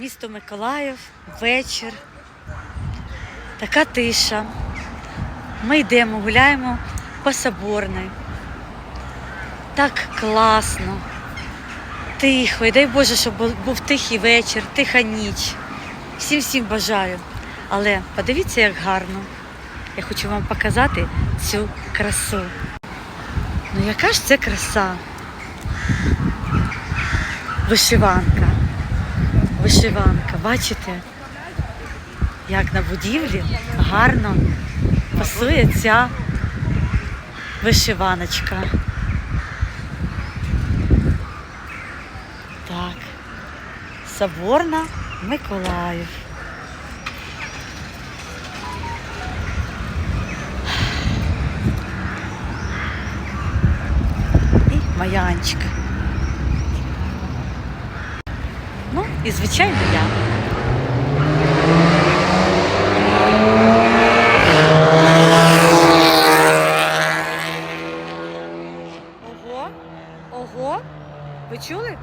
Місто Миколаїв, вечір. Така тиша. Ми йдемо, гуляємо по Соборній. Так класно, тихо. І дай Боже, щоб був тихий вечір, тиха ніч. Всім всім бажаю. Але подивіться, як гарно. Я хочу вам показати цю красу. Ну яка ж це краса? Вишиванка. Вишиванка, бачите? Як на будівлі гарно пасує ця вишиваночка. Так. Соборна Миколаїв. І Маянчик. Ну, і звичайно я. Ого, ого, ви чули?